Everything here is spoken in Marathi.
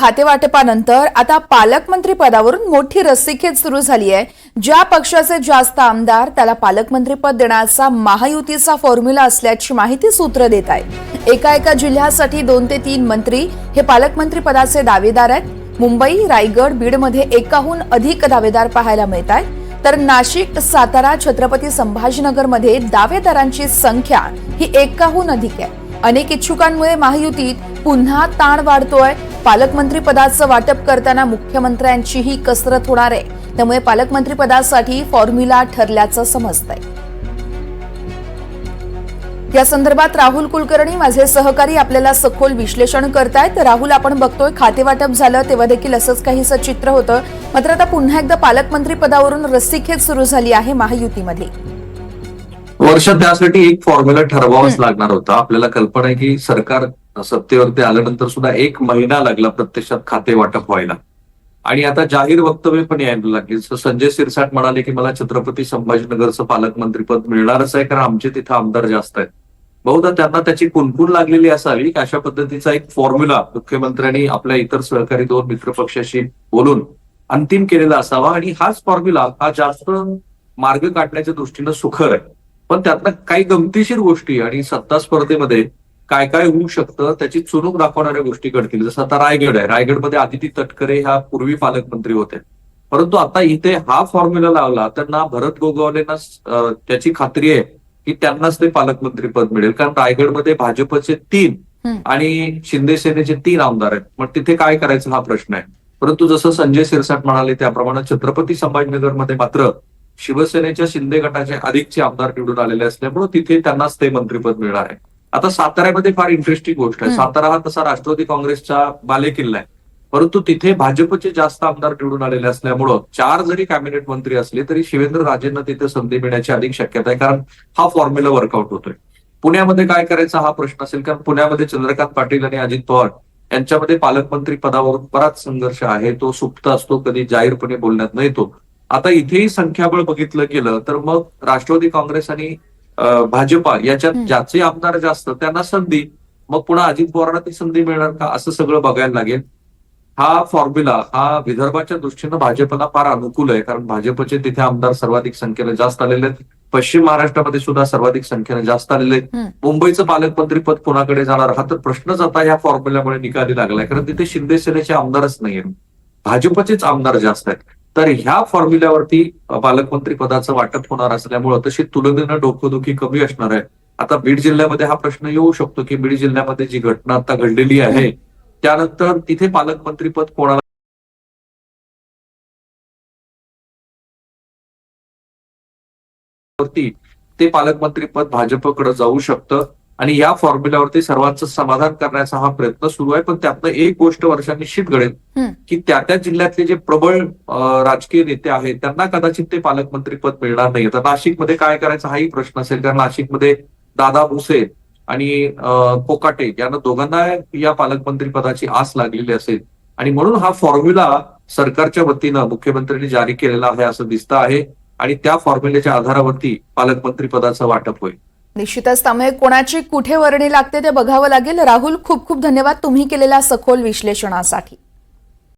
खातेवाटपानंतर आता पालकमंत्री पदावरून मोठी रस्सीखेच सुरू झाली आहे. ज्या पक्षाचे जास्त आमदार त्याला पालकमंत्रीपद देण्याचा महायुतीचा फॉर्म्युला असल्याची माहिती सूत्र देत आहे. एका एका जिल्ह्यासाठी दोन ते तीन मंत्री हे पालकमंत्री पदाचे दावेदार आहेत. मुंबई रायगड बीडमध्ये एकाहून अधिक दावेदार पाहायला मिळत आहेत. तर नाशिक सातारा छत्रपती संभाजीनगरमध्ये दावेदारांची संख्या ही एकाहून अधिक आहे. अनेक इच्छुकांमुळे महायुतीत पुन्हा ताण वाढतोय. पालकमंत्री पदाचं वाटप करताना मुख्यमंत्र्यांची ही कसरत होणार आहे. त्यामुळे पालकमंत्री पदासाठी फॉर्म्युला ठरल्याचं समजतंय. या संदर्भात राहुल कुलकर्णी माझे सहकारी आपल्याला सखोल विश्लेषण करतायत. राहुल आपण बघतोय खातेवाटप झालं तेव्हा देखील असंच काहीसं चित्र होतं. मात्र आता पुन्हा एकदा पालकमंत्री पदावरून रस्सीखेच सुरू झाली आहे महायुतीमध्ये वर्ष त्यासाठी एक फॉर्म्युला ठरवावाच लागणार होता. आपल्याला कल्पना आहे की सरकार सत्तेवरती आल्यानंतर सुद्धा एक महिना लागला प्रत्यक्षात खाते वाटप व्हायला. आणि आता जाहीर वक्तव्य पण यायला लागले. संजय सिरसाट म्हणाले की मला छत्रपती संभाजीनगरचं पालकमंत्रीपद मिळणारच आहे कारण आमचे तिथे आमदार जास्त आहेत. बहुधा त्यांना त्याची कुणकुण लागलेली असावी की अशा पद्धतीचा एक फॉर्म्युला मुख्यमंत्र्यांनी आपल्या इतर सहकारी दोन मित्रपक्षाशी बोलून अंतिम केलेला असावा. आणि हाच फॉर्म्युला हा जास्त मार्ग काढण्याच्या दृष्टीनं सुखर आहे. पण त्यातनं काही गमतीशीर गोष्टी आणि सत्ता स्पर्धेमध्ये काय काय होऊ शकतं त्याची चुणूक दाखवणाऱ्या गोष्टी घडतील जसं आता रायगड आहे. रायगडमध्ये आदिती तटकरे ह्या पूर्वी पालकमंत्री होते. परंतु आता इथे हा फॉर्म्युला लावला तर ना भरत गोगावलेंना त्याची खात्री आहे की त्यांनाच ते पालकमंत्री पद मिळेल. कारण रायगडमध्ये भाजपचे तीन. आणि शिंदे सेनेचे तीन आमदार आहेत. मग तिथे काय करायचं हा प्रश्न आहे. परंतु जसं संजय सिरसाट म्हणाले त्याप्रमाणे छत्रपती संभाजीनगरमध्ये मात्र शिवसेनेच्या शिंदे गटाचे अधिकचे आमदार निवडून आलेले असल्यामुळे तिथे त्यांनाच ते मंत्रीपद मिळणार आहे. आता साताऱ्यामध्ये फार इंटरेस्टिंग गोष्ट आहे. सातारा हा तसा राष्ट्रवादी काँग्रेसचा बालेकिल्ला आहे. परंतु तिथे भाजपचे जास्त आमदार निवडून आलेले असल्यामुळं चार जरी कॅबिनेट मंत्री असले तरी शिवेंद्र राजेंना तिथे संधी मिळण्याची अधिक शक्यता आहे. कारण हा फॉर्म्युला वर्कआउट होतोय. पुण्यामध्ये काय करायचा हा प्रश्न असेल? कारण पुण्यामध्ये चंद्रकांत पाटील आणि अजित पवार यांच्यामध्ये पालकमंत्री पदावरून बराच संघर्ष आहे. तो सुप्त असतो कधी जाहीरपणे बोलण्यात न येतो. आता इथेही संख्याबळ बघितलं गेलं तर मग राष्ट्रवादी काँग्रेस आणि भाजपा याच्यात. ज्याचे आमदार जास्त त्यांना संधी. मग पुन्हा अजित पवारांना ती संधी मिळणार का? असं सगळं बघायला लागेल. हा फॉर्म्युला हा विदर्भाच्या दृष्टीनं भाजपला फार अनुकूल आहे. कारण भाजपचे तिथे आमदार सर्वाधिक संख्येने जास्त आलेले आहेत. पश्चिम महाराष्ट्रामध्ये सुद्धा सर्वाधिक संख्येने जास्त आलेले आहेत. मुंबईचं पालकमंत्री पद कोणाकडे जाणार? हा तर प्रश्नच आता या फॉर्म्युल्यामुळे निकाली लागलाय. कारण तिथे शिंदे सेनेचे आमदारच नाहीये भाजपचेच आमदार जास्त आहेत. तर ह्या फॉर्म्युल्यावरती पालकमंत्री पदाचं वाटप होणार असल्यामुळं तशी तुलनेनं डोकंदुखी कमी असणार आहे. आता बीड जिल्ह्यामध्ये हा प्रश्न येऊ शकतो की बीड जिल्ह्यामध्ये जी घटना आता घडलेली आहे त्यानंतर तिथे पालकमंत्री पद कोणाला ते पालकमंत्री पद भाजपकडे जाऊ शकतं. आणि या फॉर्म्युल्यावरती सर्वांचं समाधान करण्याचा हा प्रयत्न सुरू आहे. पण त्यातनं एक गोष्ट वर्षा निश्चित घडेल. की त्या त्या जिल्ह्यातले जे प्रबळ राजकीय नेते आहेत त्यांना कदाचित ते पालकमंत्री पद मिळणार नाही तर नाशिकमध्ये काय करायचा हाही प्रश्न असेल. कारण नाशिकमध्ये दादा भुसे आणि कोकाटे यांना दोघांना या पालकमंत्री पदाची आस लागलेली असेल. आणि म्हणून हा फॉर्म्युला सरकारच्या वतीनं मुख्यमंत्र्यांनी जारी केलेला आहे असं दिसतं आहे. आणि त्या फॉर्म्युल्याच्या आधारावरती पालकमंत्री पदाचं वाटप होईल. निश्चितच त्यामुळे कोणाची कुठे वर्णी लागते ते बघावं लागेल. राहुल खूप खूप धन्यवाद तुम्ही केलेल्या सखोल विश्लेषणासाठी.